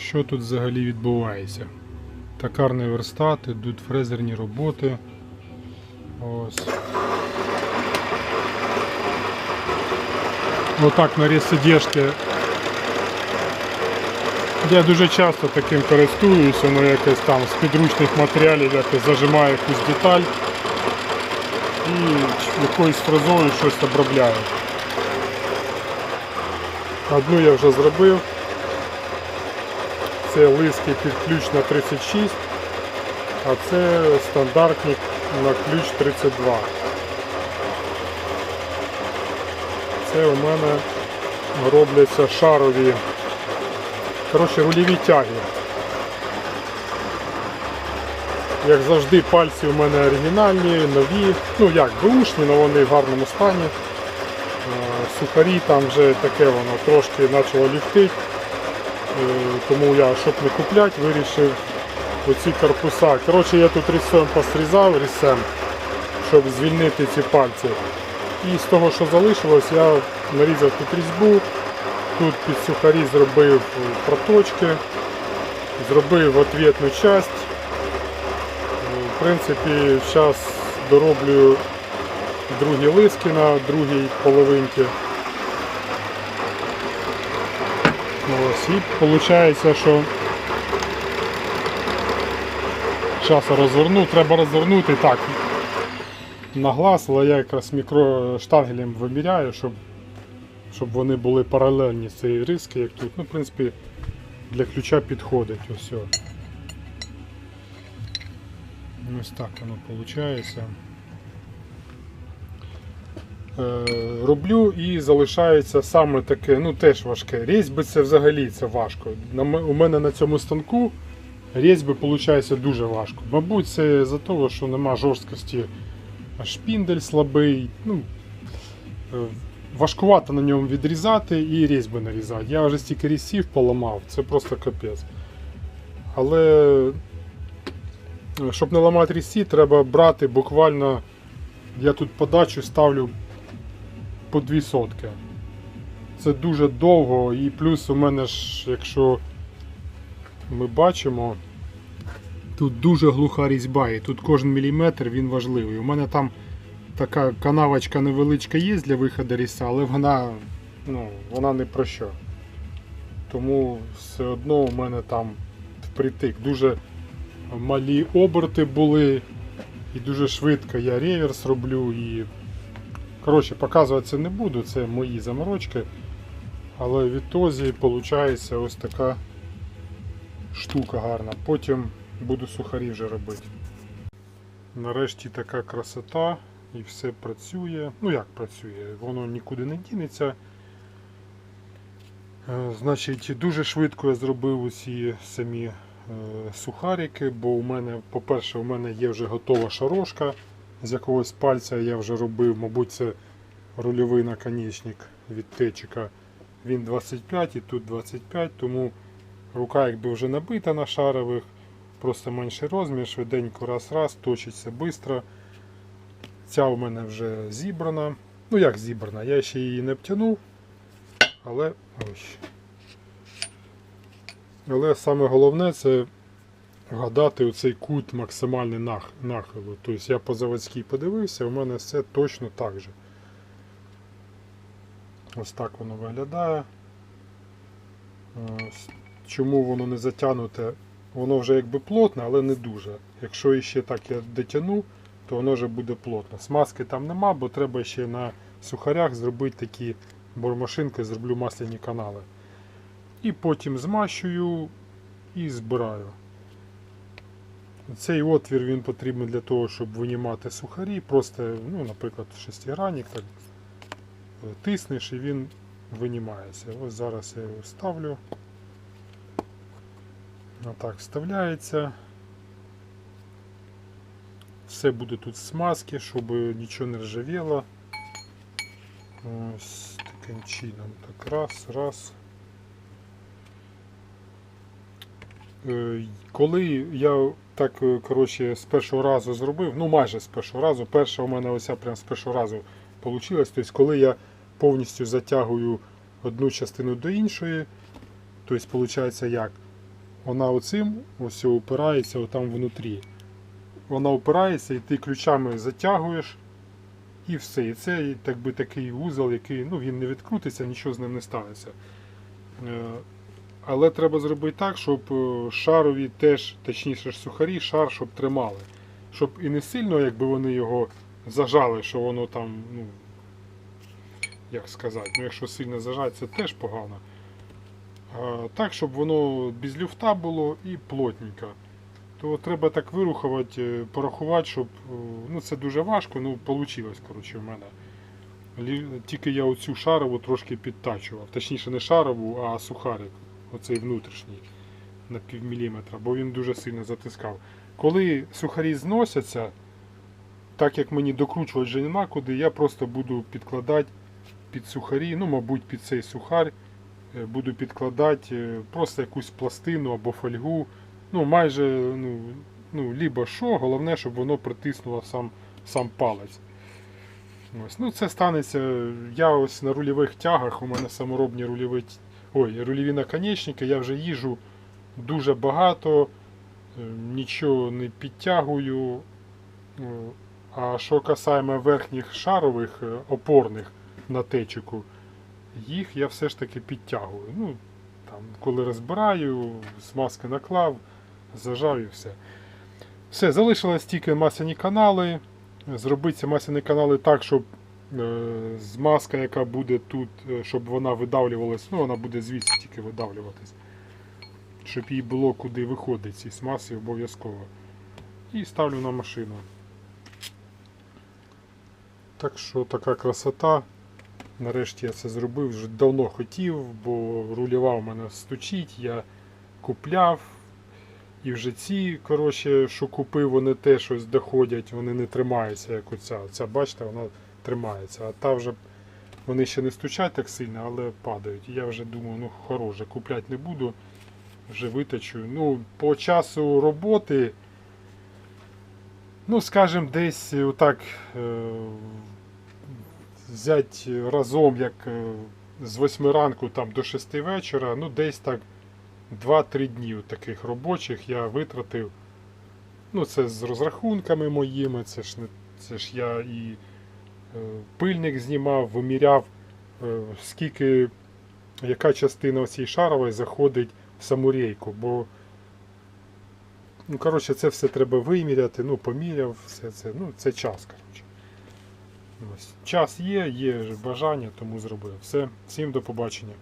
Що тут взагалі відбувається? Токарний верстат, ідуть фрезерні роботи. Ось. Отак на різсидежки. Я дуже часто таким користуюсь, воно якось там з підручних матеріалів якось зажимаю якусь деталь і якоюсь фрезою щось обробляю. Одну я вже зробив. Це лиски під ключ на 36, а це стандартні на ключ 32. Це у мене робляться шарові, коротше, рульові тяги. Як завжди, пальці у мене оригінальні, нові, ну як, бушні, але вони в гарному стані. Е, Сухарі там вже таке воно трошки почало ліфтить. Е, Тому я, щоб не купляти, вирішив оці корпуса. Коротше, я тут різцем посрізав різцем, щоб звільнити ці пальці. І з того, що залишилось, я нарізав тут різьбу, тут під сухарі зробив е, проточки, зробив ответну часть. Е, В принципі, зараз дороблю другі лиски на другій половинці. Ось, і виходить, що зараз розверну, треба розвернути так на глаз, але я якраз мікроштангелем виміряю, щоб, щоб вони були паралельні цієї риски, як тут. Ну, в принципі, для ключа підходить. Ось. Ось так воно виходить. Е, роблю і залишається саме таке, ну теж важке. Різьби це взагалі це важко. У мене на цьому станку різьби виходить дуже важко. Мабуть, це за того, що нема жорсткості, шпіндель слабий. Ну, е, важкувато на ньому відрізати і різьби нарізати. Я вже стільки різців поламав, це просто капець. Але е, щоб не ламати різці, треба брати буквально. Я тут подачу ставлю по 2 сотки. Це дуже довго і плюс у мене ж, якщо ми бачимо, тут дуже глуха різьба і тут кожен міліметр він важливий. У мене там така канавочка невеличка є для виходу різця, але вона, ну, вона не про що. Тому все одно у мене там впритик. Дуже малі оберти були. І дуже швидко я реверс роблю і. Коротше, показувати це не буду, це мої заморочки. Але в ітозі виходить ось така штука гарна. Потім буду сухарі вже робити. Нарешті така красота і все працює. Ну як працює, воно нікуди не дінеться. Е, Значить, дуже швидко я зробив усі самі е, сухарики, бо у мене, по-перше, у мене є вже готова шарошка. З якогось пальця я вже робив, мабуть, це рульовий наконечник від течика. Він 25 і тут 25, тому рука якби вже набита на шарових, просто менший розмір, швиденько раз-раз, точиться швидко. Ця у мене вже зібрана. Ну як зібрана, я ще її не обтянув, але ось. Але саме головне це вгадати оцей кут максимальний нах, нахилу. Тобто я по заводській подивився, у мене все точно так же. Ось так воно виглядає. Чому воно не затягнуте? Воно вже якби плотне, але не дуже. Якщо іще так я дотягну, то воно вже буде плотно. Смазки там нема, бо треба ще на сухарях зробити такі бормашинки, зроблю масляні канали. І потім змащую і збираю. Цей отвір він потрібен для того, щоб винімати сухарі. Просто, ну, наприклад, шестигранник, так тиснеш і він винімається. Ось зараз я його ставлю. Отак вставляється. Все буде тут смазки, щоб нічого не ржавіло. Ось таким чином. Так, раз, раз. Е, Коли я так е, коротше, з першого разу зробив, ну майже з першого разу, перша у мене ось прям з першого разу вийшло. Тобто, коли я повністю затягую одну частину до іншої, тобто, виходить як? вона оцим ось упирається отам внутрі. Вона опирається і ти ключами затягуєш і все. І це так би такий вузол, який ну, він не відкрутиться, нічого з ним не станеться. Але треба зробити так, щоб е, шарові теж, точніше ж сухарі, шар, щоб тримали. Щоб і не сильно, якби вони його зажали, що воно там, ну, як сказати, ну якщо сильно зажать, це теж погано. А, так, щоб воно без люфта було і плотненько. То треба так вирухувати, е, порахувати, щоб. е, Ну це дуже важко, ну вийшло, коротше, в мене. Тільки я оцю шарову трошки підтачував. Точніше не шарову, а сухарик. Оцей внутрішній на пів міліметра, бо він дуже сильно затискав. Коли сухарі зносяться, так як мені докручувати вже нема куди, я просто буду підкладати під сухарі, ну, мабуть, під цей сухар е, буду підкладати е, просто якусь пластину або фольгу. Ну, майже, ну, ну, лібо що, головне, щоб воно притиснуло сам, сам палець. Ось. Ну, це станеться. Я ось на рульових тягах, у мене саморобні рульові, ой, рульові наконечники, я вже їжу дуже багато, е, нічого не підтягую. Е, А що касаємо верхніх шарових е, опорних на течику, їх я все ж таки підтягую. Ну, там, коли розбираю, смазки наклав, зажав і все. Все, залишилось тільки масляні канали. Зробити ці масляні канали так, щоб змазка, яка буде тут, е, щоб вона видавлювалась, ну вона буде звідси тільки видавлюватись. Щоб їй було куди виходити ці смаси обов'язково. І ставлю на машину. Так що така красота. Нарешті я це зробив, вже давно хотів, бо рульова у мене стучить, я купляв. І вже ці, коротше, що купив, вони теж щось доходять, вони не тримаються, як оця. Ця, бачите, вона тримається. А та вже вони ще не стучать так сильно, але падають. Я вже думаю, ну хороше, купляти не буду, вже виточу. Ну, по часу роботи, ну, скажімо, десь отак е, взяти разом, як е, з 8 ранку там, до 6 вечора, ну десь так 2-3 дні таких робочих я витратив. Ну, це з розрахунками моїми, це ж, не, це ж я і е, пильник знімав, виміряв, е, скільки, яка частина цієї шарової заходить в саму рейку, бо ну, коротше, це все треба виміряти, ну, поміряв, все це, ну, це час, коротше. Ось. Час є, є бажання, тому зробив. Все, всім до побачення.